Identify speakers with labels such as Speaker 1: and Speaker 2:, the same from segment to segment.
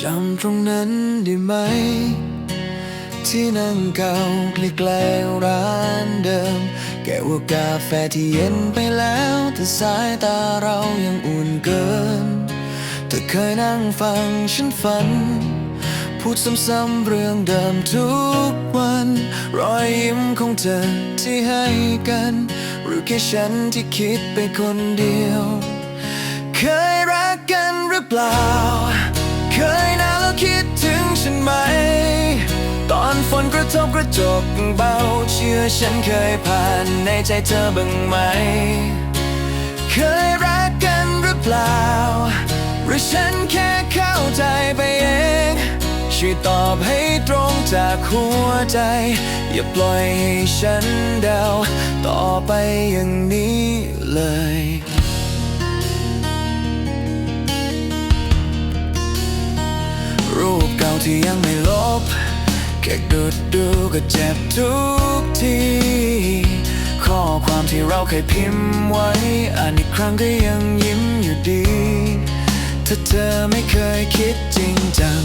Speaker 1: จำตรงนั้นได้ไหม ที่นั่งเก่าใกล้ๆร้านเดิม แก้วกาแฟที่เย็นไปแล้ว แต่สายตาเรายังอุ่นเกิน เธอเคยนั่งฟังฉันฝัน พูดซ้ำๆเรื่องเดิมทุกวัน รอยยิ้มของเธอที่ให้กัน หรือแค่ฉันที่คิดไปคนเดียว เคยรักกันหรือเปล่า นฝนกระทบกระจกเบา เชื่อฉันเคยผ่านในใจเธอบ้างไหม เคยรักกันหรือเปล่า หรือฉันแค่เข้าใจไปเอง ช่วยตอบให้ตรงจากหัวใจ อย่าปล่อยให้ฉันเดา ต่อไปอย่างนี้เลยรูปเก่าที่ยังไม่ลบ แค่ดูดูก็เจ็บทุกทีข้อความที่เราเคยพิมพ์ไว้ อ่านอีกครั้งก็ยังยิ้มอยู่ดี ถ้าเธอไม่เคยคิดจริงจัง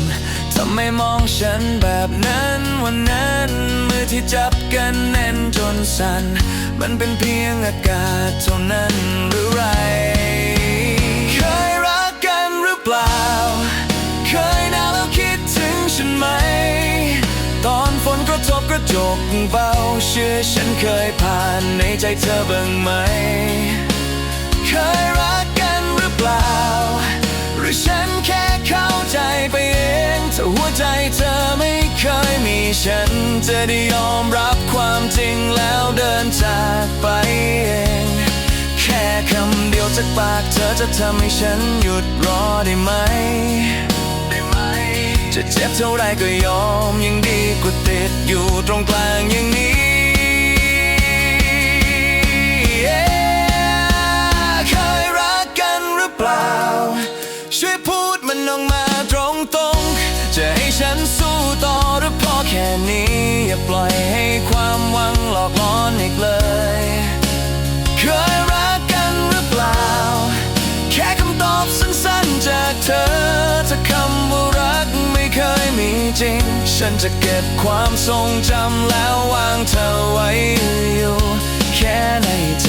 Speaker 1: ทำไมมองฉันแบบนั้นวันนั้นมือที่จับกันแน่นจนสั่นมันเป็นเพียงอากาศเท่านั้น จกเบาเชื่อฉันเคยผ่านในใจเธอบ้างไหม เคยรักกันหรือเปล่า หรือฉันแค่เข้าใจไปเองถ้าหัวใจเธอไม่เคยมีฉัน จะได้ยอมรับความจริงแล้วเดินจากไปเองแค่คำเดียวจากปากเธอจะทำให้ฉันหยุดรอได้ไหมได้ไหม จะเจ็บเท่าไรก็ยอมยังดีกว่าติดอยู่ตรงกลางอย่างนี้เคยรักกันหรือเปล่า ช่วยพูดมันออกมาตรงตรงจะให้ฉันสู้ต่อหรือพอแค่นี้ อย่าปล่อยให้ความหวัง ตอบสั้นๆจากเธอถ้าคำว่ารักไม่เคยมีจริง ฉันจะเก็บความทรงจำแล้ววางเธอไว้อยู่ แค่ในใจ